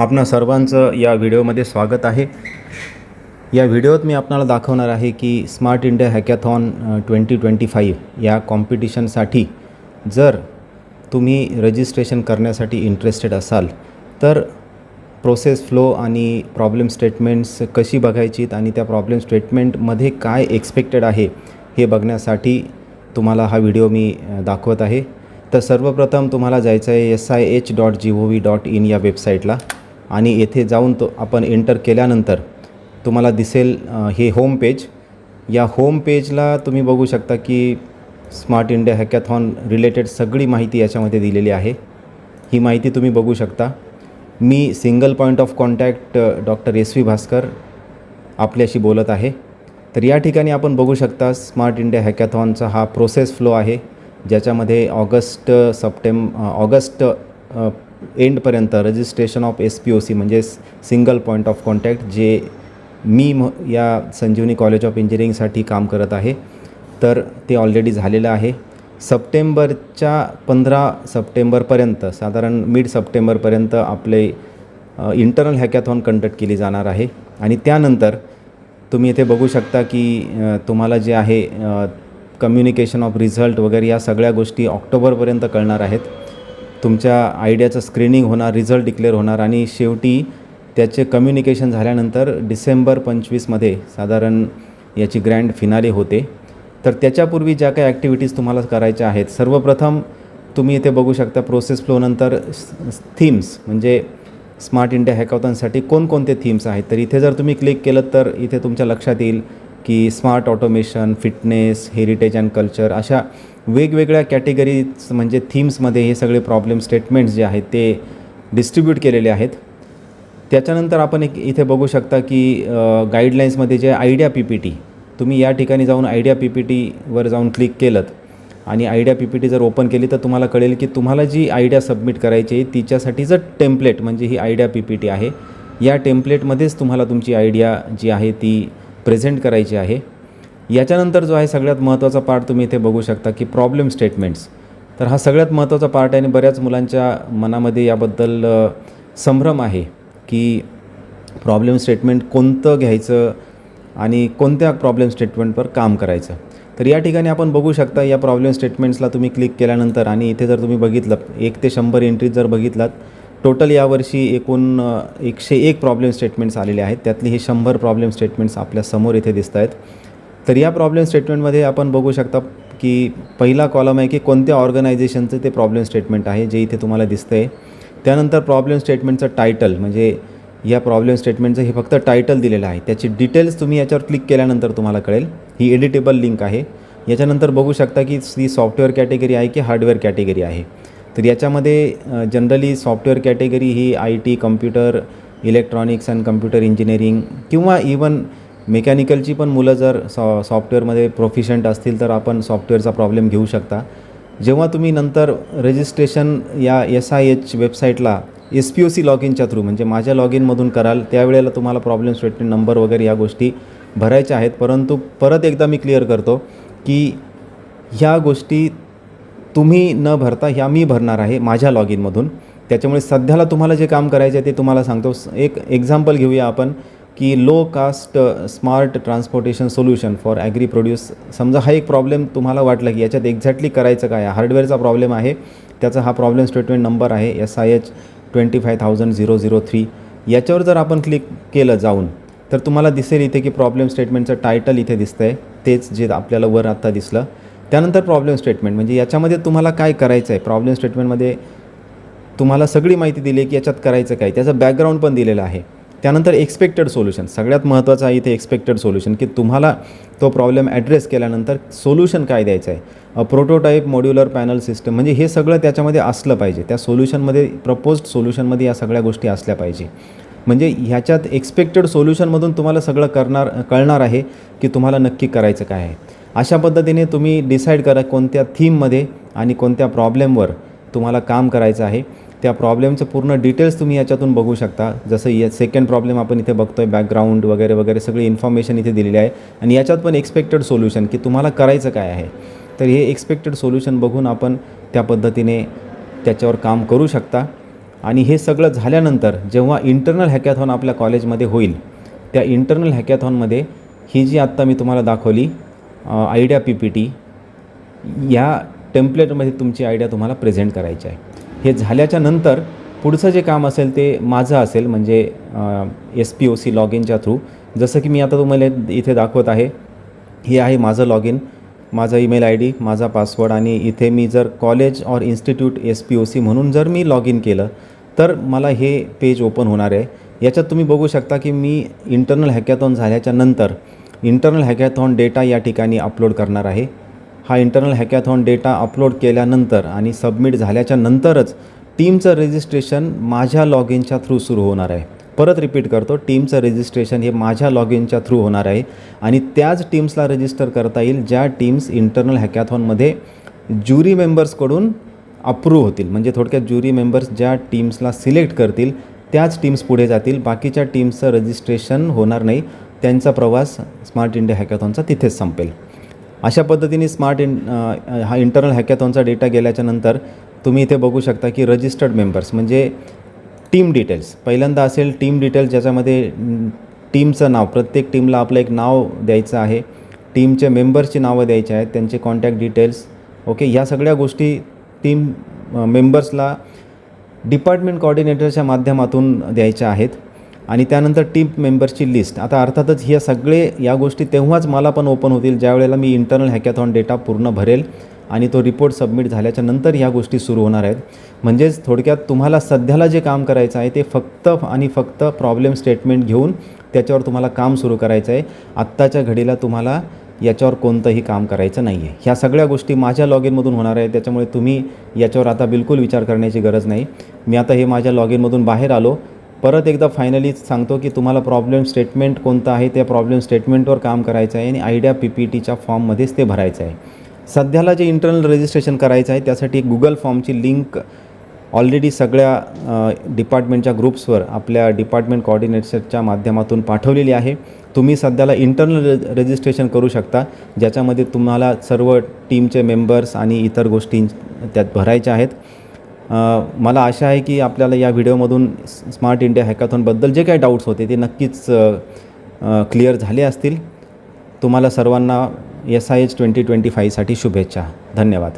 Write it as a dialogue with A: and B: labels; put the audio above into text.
A: आपणा सर्वांचं या व्हिडिओमध्ये स्वागत आहे. या व्हिडिओत मी आपणाला दाखवणार आहे की smart India hackathon twenty twenty five या कॉम्पिटिशनसाठी जर तुम्ही रजिस्ट्रेशन करण्यासाठी इंटरेस्टेड असाल तर प्रोसेस फ्लो आणि प्रॉब्लेम स्टेटमेंट्स कशी बघायचीत आणि त्या प्रॉब्लेम स्टेटमेंटमध्ये काय एक्सपेक्टेड आहे हे बघण्यासाठी तुम्हाला हा व्हिडिओ मी दाखवत आहे. तर सर्वप्रथम तुम्हाला जायचं आहे S I H dot G O V dot in या वेबसाईटला आणि येथे जाऊन तो आपण एंटर केल्यानंतर तुम्हाला दिसेल हे होम पेज या होम पेजला तुम्ही बघू शकता की स्मार्ट इंडिया हॅकॅथॉन रिलेटेड सगळी माहिती याच्यामध्ये दिलेली आहे. ही माहिती तुम्ही बघू शकता. मी single point of contact doctor S V Bhaskar आपल्याशी बोलत आहे. तर या ठिकाणी आपण बघू शकता स्मार्ट इंडिया हॅकॅथॉनचा हा प्रोसेस फ्लो आहे ज्याच्यामध्ये August सप्टेंब August एंडपर्यंत registration of S P O C म्हणजे सिंगल पॉईंट ऑफ कॉन्टॅक्ट जे मी म या संजीवनी कॉलेज ऑफ इंजिनिअरिंगसाठी काम करत आहे. तर ते ऑलरेडी झालेलं आहे. सप्टेंबरच्या पंधरा सप्टेंबरपर्यंत साधारण मिड सप्टेंबरपर्यंत आपले इंटरनल हॅकॅथॉन कंडक्ट केली जाणार आहे. आणि त्यानंतर तुम्ही इथे बघू शकता की तुम्हाला जे आहे कम्युनिकेशन ऑफ रिझल्ट वगैरे या सगळ्या गोष्टी ऑक्टोबरपर्यंत कळणार आहेत. तुमच्या आयडियाचं स्क्रीनिंग होणार रिझल्ट डिक्लेअर होणार आणि शेवटी त्याचे कम्युनिकेशन झाल्यानंतर डिसेंबर पंचवीसमध्ये साधारण याची ग्रँड फिनाले होते. तर त्याच्यापूर्वी ज्या काही ॲक्टिव्हिटीज तुम्हाला करायच्या आहेत सर्वप्रथम तुम्ही इथे बघू शकता प्रोसेस फ्लोनंतर थीम्स म्हणजे स्मार्ट इंडिया हॅकॉथॉनसाठी कोणकोणते थीम्स आहेत. तर इथे जर तुम्ही क्लिक केलं तर इथे तुमच्या लक्षात येईल की smart automation fitness heritage and culture अशा वेगवेगळ्या कॅटेगरीज म्हणजे थीम्समध्ये हे सगळे प्रॉब्लेम स्टेटमेंट्स जे आहेत ते डिस्ट्रीब्यूट केलेले आहेत. त्याच्यानंतर आपण एक इथे बघू शकता की गाईडलाईन्समध्ये जे आयडिया पी पी टी तुम्ही या ठिकाणी जाऊन आयडिया पी पी टीवर जाऊन क्लिक केलं आणि आयडिया पी पी टी जर ओपन केली तर तुम्हाला कळेल की तुम्हाला जी आयडिया सबमिट करायची आहे तिच्यासाठीचं टेम्पलेट म्हणजे ही आयडिया पी पी टी आहे या टेम्पलेटमध्येच तुम्हाला तुमची आयडिया जी आहे ती प्रेझेंट करायची आहे. याच्यानंतर जो आहे सगळ्यात महत्त्वाचा पार्ट तुम्ही इथे बघू शकता की प्रॉब्लेम स्टेटमेंट्स तर हा सगळ्यात महत्त्वाचा पार्ट आहे आणि बऱ्याच मुलांच्या मनामध्ये याबद्दल संभ्रम आहे की प्रॉब्लेम स्टेटमेंट कोणतं घ्यायचं आणि कोणत्या प्रॉब्लेम स्टेटमेंटवर काम करायचं. तर या ठिकाणी आपण बघू शकता या प्रॉब्लेम स्टेटमेंट्सला तुम्ही क्लिक केल्यानंतर आणि इथे जर तुम्ही बघितलं एक ते शंभर एंट्रीज जर बघितलात टोटल यावर्षी एकूण एकशे एक प्रॉब्लेम स्टेटमेंट्स आलेले आहेत. त्यातली हे शंभर प्रॉब्लेम स्टेटमेंट्स आपल्यासमोर इथे दिसत आहेत तर या प्रॉब्लेम स्टेटमेंटमध्ये आपण बघू शकता की पहिला कॉलम आहे की कोणत्या ऑर्गनायझेशनचं ते प्रॉब्लेम स्टेटमेंट आहे जे इथे तुम्हाला दिसतं आहे त्यानंतर प्रॉब्लेम स्टेटमेंटचं टायटल म्हणजे या प्रॉब्लेम स्टेटमेंटचं हे फक्त टायटल दिलेलं आहे. त्याची डिटेल्स तुम्ही याच्यावर क्लिक केल्यानंतर तुम्हाला कळेल. ही एडिटेबल लिंक आहे. याच्यानंतर बघू शकता की ती सॉफ्टवेअर कॅटेगरी आहे की हार्डवेअर कॅटेगरी आहे. तर याच्यामध्ये generally software category he I T computer electronics and computer engineering किंवा इवन मेकॅनिकलची पण मुलं जर सॉ सॉफ्टवेअरमध्ये प्रोफिशंट असतील तर आपण सॉफ्टवेअरचा प्रॉब्लेम घेऊ शकता. जेव्हा तुम्ही नंतर रजिस्ट्रेशन या एस आय एच वेबसाईटला एस पी ओ सी लॉग इनच्या थ्रू म्हणजे माझ्या लॉग इनमधून कराल त्यावेळेला तुम्हाला प्रॉब्लेम स्टेटमेंट नंबर वगैरे या गोष्टी भरायच्या आहेत. परंतु परत एकदा मी क्लिअर करतो की ह्या गोष्टी तुम्ही न भरता ह्या मी भरणार आहे माझ्या लॉग इनमधून त्याच्यामुळे सध्याला तुम्हाला जे काम करायचे आहे ते तुम्हाला सांगतो. एक एक्झाम्पल घेऊया आपण. की low cost smart transportation solution for agri produce समजा हा एक प्रॉब्लेम तुम्हाला वाटला की याच्यात एक्झॅक्टली करायचं काय? हार्डवेअरचा प्रॉब्लेम आहे. त्याचा हा प्रॉब्लेम स्टेटमेंट नंबर आहे S I H twenty five thousand zero zero three याच्यावर जर आपण क्लिक केलं जाऊन तर तुम्हाला दिसेल इथे की प्रॉब्लेम स्टेटमेंटचं टायटल इथे दिसतं आहे तेच जे आपल्याला वर आत्ता दिसलं. त्यानंतर प्रॉब्लेम स्टेटमेंट म्हणजे याच्यामध्ये तुम्हाला काय करायचं आहे प्रॉब्लेम स्टेटमेंटमध्ये तुम्हाला सगळी माहिती दिली आहे की याच्यात करायचं काय? त्याचं बॅकग्राऊंड पण दिलेलं आहे. त्यानंतर एक्सपेक्टेड सोल्युशन सगळ्यात महत्त्वाचं आहे इथे एक्सपेक्टेड सोल्युशन की तुम्हाला तो प्रॉब्लेम ॲड्रेस केल्यानंतर सोल्युशन काय द्यायचं आहे? प्रोटोटाईप मॉड्युलर पॅनल सिस्टम म्हणजे हे सगळं त्याच्यामध्ये असलं पाहिजे. त्या सोल्युशनमध्ये प्रपोज्ड सोल्युशनमध्ये या सगळ्या गोष्टी असल्या पाहिजे. म्हणजे ह्याच्यात एक्सपेक्टेड सोल्युशनमधून तुम्हाला सगळं करणार कळणार आहे की तुम्हाला नक्की करायचं काय आहे. अशा पद्धतीने तुम्ही डिसाईड करा कोणत्या थीममध्ये आणि कोणत्या प्रॉब्लेमवर तुम्हाला काम करायचं आहे. त्या प्रॉब्लेमचं पूर्ण डिटेल्स तुम्ही याच्यातून बघू शकता. जसं या सेकंड प्रॉब्लेम आपण इथे बघतोय बॅकग्राऊंड वगैरे वगैरे सगळी इन्फॉर्मेशन इथे दिलेली आहे. आणि याच्यात पण एक्सपेक्टेड सोल्युशन की तुम्हाला करायचं काय आहे. तर हे एक्सपेक्टेड सोल्युशन बघून आपण त्या पद्धतीने त्याच्यावर काम करू शकता. आणि हे सगळं झाल्यानंतर जेव्हा इंटरनल हॅकॅथॉन आपल्या कॉलेजमध्ये होईल त्या इंटरनल हॅकॅथॉनमध्ये ही जी आत्ता मी तुम्हाला दाखवली आयडिया पी पी टी या टेम्पलेटमध्ये तुमची आयडिया तुम्हाला प्रेझेंट करायची आहे. हे झाल्याच्यानंतर पुढचं जे काम असेल ते माझं असेल म्हणजे एस पी ओ सी लॉग इनच्या थ्रू. जसं की मी आता तुम्हाला इथे दाखवत आहे हे आहे माझं लॉग इन माझा ईमेल आय डी माझा पासवर्ड आणि इथे मी जर college or institute S P O C म्हणून जर मी लॉग इन केलं तर मला हे पेज ओपन होणार आहे. याच्यात तुम्ही बघू शकता की मी इंटरनल हॅकॅथॉन झाल्याच्यानंतर इंटरनल हॅकॅथॉन डेटा या ठिकाणी अपलोड करणार आहे. हा इंटरनल हॅकॅथॉन डेटा अपलोड केल्यानंतर आणि सबमिट झाल्याच्या नंतरच टीमचं रजिस्ट्रेशन माझ्या लॉग इनच्या थ्रू सुरू होणार आहे. परत रिपीट करतो टीमचं रजिस्ट्रेशन हे माझ्या लॉग इनच्या थ्रू होणार आहे. आणि त्याच टीम्सला रजिस्टर करता येईल ज्या टीम्स इंटरनल हॅकॅथॉनमध्ये ज्युरी मेंबर्सकडून अप्रूव्ह होतील. म्हणजे थोडक्यात ज्युरी मेंबर्स ज्या टीम्सला सिलेक्ट करतील त्याच टीम्स पुढे जातील. बाकीच्या टीम्सचं रजिस्ट्रेशन होणार नाही. त्यांचा प्रवास स्मार्ट इंडिया हॅकॅथॉनचा तिथेच संपेल. अशा पद्धतीने स्मार्ट इन हा इंटरनल हॅकॅथॉनचा डेटा गेल्याच्यानंतर तुम्ही इथे बघू शकता की रजिस्टर्ड मेंबर्स म्हणजे टीम डिटेल्स पहिल्यांदा असेल टीम डिटेल्स ज्याच्यामध्ये टीमचं नाव प्रत्येक टीमला आपलं एक नाव द्यायचं आहे. टीमचे मेंबर्सची नावं द्यायची आहेत त्यांचे कॉन्टॅक्ट डिटेल्स ओके ह्या सगळ्या गोष्टी टीम मेंबर्सला डिपार्टमेंट कॉर्डिनेटरच्या माध्यमातून द्यायच्या आहेत. आणि त्यानंतर टीम मेंबर्सची लिस्ट आता अर्थातच ह्या सगळे या गोष्टी तेव्हाच मला पण ओपन होतील ज्या वेळेला मी इंटरनल हॅकॅथॉन डेटा पूर्ण भरेल आणि तो रिपोर्ट सबमिट झाल्याच्यानंतर ह्या गोष्टी सुरू होणार आहेत. म्हणजेच थोडक्यात तुम्हाला सध्याला जे काम करायचं आहे ते फक्त आणि फक्त प्रॉब्लेम स्टेटमेंट घेऊन त्याच्यावर तुम्हाला काम सुरू करायचं आहे. आत्ताच्या घडीला तुम्हाला याच्यावर कोणतंही काम करायचं नाही आहे ह्या सगळ्या गोष्टी माझ्या लॉग इनमधून होणार आहे त्याच्यामुळे तुम्ही याच्यावर आता बिलकुल विचार करण्याची गरज नाही. मी आता हे माझ्या लॉग इनमधून बाहेर आलो. परत एकदा फायनली सांगतो की तुम्हाला प्रॉब्लेम स्टेटमेंट कोणतं आहे त्या प्रॉब्लेम स्टेटमेंटवर काम करायचं आहे आणि आयडिया पी पी टीच्या फॉर्ममध्येच ते भरायचं आहे. सध्याला जे इंटरनल रजिस्ट्रेशन करायचं आहे त्यासाठी गुगल फॉर्मची लिंक ऑलरेडी सगळ्या डिपार्टमेंटच्या ग्रुप्सवर आपल्या डिपार्टमेंट कॉर्डिनेटरच्या माध्यमातून पाठवलेली आहे. तुम्ही सध्याला इंटरनल रजिस्ट्रेशन करू शकता ज्याच्यामध्ये तुम्हाला सर्व टीमचे मेंबर्स आणि इतर गोष्टी त्यात भरायच्या आहेत. मला आशा आहे की आपल्याला या व्हिडिओमधून स्मार्ट इंडिया हॅकाथॉनबद्दल जे काही डाऊट्स होते ते नक्कीच क्लिअर झाले असतील. तुम्हाला सर्वांना S I H twenty twenty फाईव्हसाठी शुभेच्छा. धन्यवाद.